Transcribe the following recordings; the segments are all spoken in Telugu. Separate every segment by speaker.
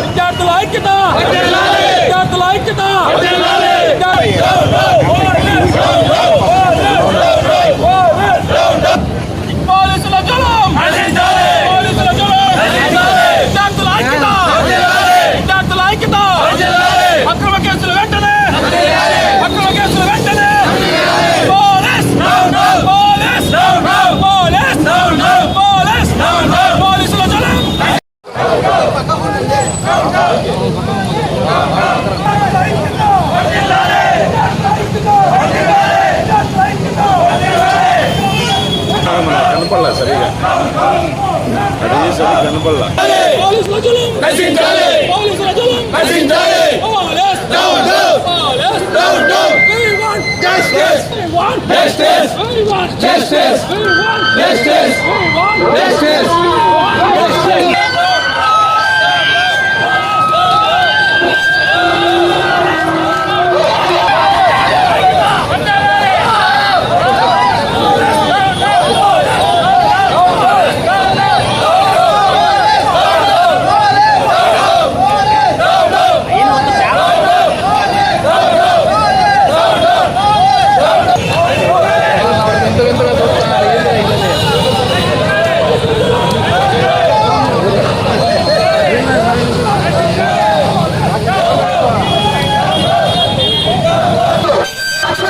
Speaker 1: విద్యార్థుల ఐక్యత విద్యార్థుల ఐక్యత
Speaker 2: కనపడలా సరిగా
Speaker 1: అడిగి సరిగ్గా కనపడలా Justice! Justice! Justice! Justice!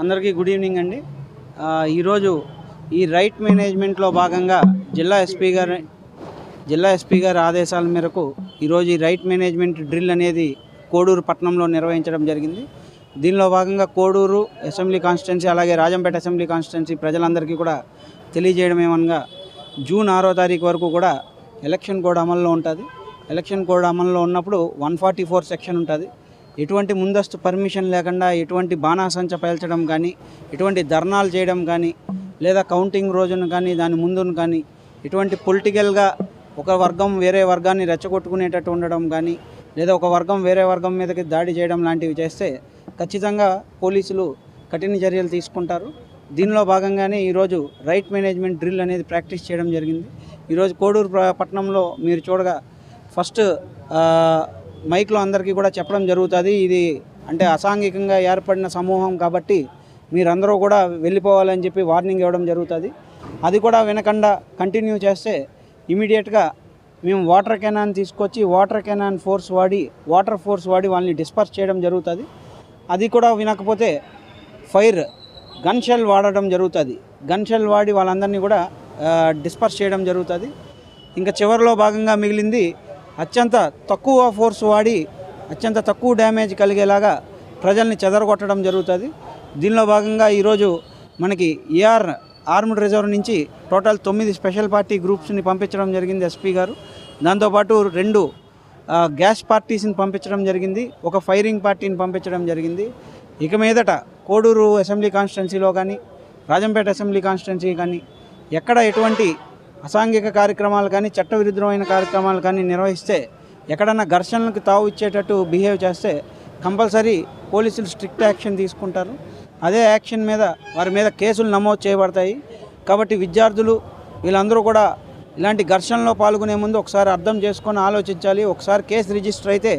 Speaker 2: అందరికీ గుడ్ ఈవినింగ్ అండి. ఈరోజు ఈ రైట్ మేనేజ్మెంట్లో భాగంగా జిల్లా ఎస్పీ గారి జిల్లా ఎస్పీ గారి ఆదేశాల మేరకు ఈరోజు ఈ రైట్ మేనేజ్మెంట్ డ్రిల్ అనేది కోడూరు పట్టణంలో నిర్వహించడం జరిగింది. దీనిలో భాగంగా కోడూరు అసెంబ్లీ కాన్స్టిట్యున్సీ అలాగే రాజంపేట అసెంబ్లీ కాన్స్టిట్యున్సీ ప్రజలందరికీ కూడా తెలియజేయడం ఏమనగా జూన్ ఆరో తారీఖు వరకు కూడా ఎలక్షన్ కోడ్ అమల్లో ఉంటుంది. ఎలక్షన్ కోడ్ అమల్లో ఉన్నప్పుడు వన్ ఫార్టీ ఫోర్ సెక్షన్ ఉంటుంది. ఎటువంటి ముందస్తు పర్మిషన్ లేకుండా ఎటువంటి బాణాసంచ పేల్చడం కానీ ఎటువంటి ధర్నాలు చేయడం కానీ లేదా కౌంటింగ్ రోజును కానీ దాని ముందును కానీ ఎటువంటి పొలిటికల్గా ఒక వర్గం వేరే వర్గాన్ని రెచ్చగొట్టుకునేటట్టు ఉండడం కానీ లేదా ఒక వర్గం వేరే వర్గం మీదకి దాడి చేయడం లాంటివి చేస్తే ఖచ్చితంగా పోలీసులు కఠిన చర్యలు తీసుకుంటారు. దీనిలో భాగంగానే ఈరోజు రైట్ మేనేజ్మెంట్ డ్రిల్ అనేది ప్రాక్టీస్ చేయడం జరిగింది. ఈరోజు కోడూరు పట్టణంలో మీరు చూడగా ఫస్ట్ మైక్లో అందరికీ కూడా చెప్పడం జరుగుతుంది. ఇది అంటే అసాంఘికంగా ఏర్పడిన సమూహం కాబట్టి మీరందరూ కూడా వెళ్ళిపోవాలని చెప్పి వార్నింగ్ ఇవ్వడం జరుగుతుంది. అది కూడా వినకుండా కంటిన్యూ చేస్తే ఇమీడియట్గా మేము వాటర్ కెనాన్ తీసుకొచ్చి వాటర్ కెనాన్ ఫోర్స్ వాడి వాటర్ ఫోర్స్ వాడి వాళ్ళని డిస్పర్స్ చేయడం జరుగుతుంది. అది కూడా వినకపోతే ఫైర్ గన్ షెల్ వాడడం జరుగుతుంది. గన్ షెల్ వాడి వాళ్ళందరినీ కూడా డిస్పర్స్ చేయడం జరుగుతుంది. ఇంకా చివరిలో భాగంగా మిగిలింది అత్యంత తక్కువ ఫోర్స్ వాడి అత్యంత తక్కువ డ్యామేజ్ కలిగేలాగా ప్రజల్ని చెదరగొట్టడం జరుగుతుంది. దీనిలో భాగంగా ఈరోజు మనకి ఏఆర్ ఆర్మ్డ్ రిజర్వ్ నుంచి టోటల్ తొమ్మిది స్పెషల్ పార్టీ గ్రూప్స్ని పంపించడం జరిగింది ఎస్పీ గారు. దాంతోపాటు రెండు గ్యాస్ పార్టీస్ని పంపించడం జరిగింది ఒక ఫైరింగ్ పార్టీని పంపించడం జరిగింది. ఇక మీదట కోడూరు అసెంబ్లీ కాన్స్టిట్యున్సీలో కానీ రాజంపేట అసెంబ్లీ కాన్స్టిట్యున్సీ కానీ ఎక్కడ ఎటువంటి అసాంఘిక కార్యక్రమాలు కానీ చట్టవిరుద్ధమైన కార్యక్రమాలు కానీ నిర్వహిస్తే ఎక్కడన్నా ఘర్షణలకు తావు ఇచ్చేటట్టు బిహేవ్ చేస్తే కంపల్సరీ పోలీసులు స్ట్రిక్ట్ యాక్షన్ తీసుకుంటారు. అదే యాక్షన్ మీద వారి మీద కేసులు నమోదు చేయబడతాయి. కాబట్టి విద్యార్థులు వీళ్ళందరూ కూడా ఇలాంటి ఘర్షణలో పాల్గొనే ముందు ఒకసారి అర్థం చేసుకొని ఆలోచించాలి. ఒకసారి కేసు రిజిస్టర్ అయితే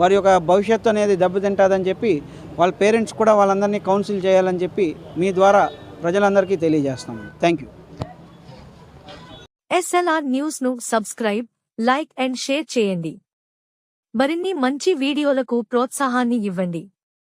Speaker 2: వారి యొక్క భవిష్యత్తు అనేది దెబ్బతింటుందని చెప్పి వాళ్ళ పేరెంట్స్ కూడా వాళ్ళందరినీ కౌన్సిల్ చేయాలని చెప్పి మీ ద్వారా ప్రజలందరికీ తెలియజేస్తాము థ్యాంక్ యూ
Speaker 3: ఎస్ఎల్ఆర్ న్యూస్ను సబ్స్క్రైబ్ లైక్ అండ్ షేర్ చేయండి. మరిన్ని మంచి వీడియోలకు ప్రోత్సాహాన్ని ఇవ్వండి.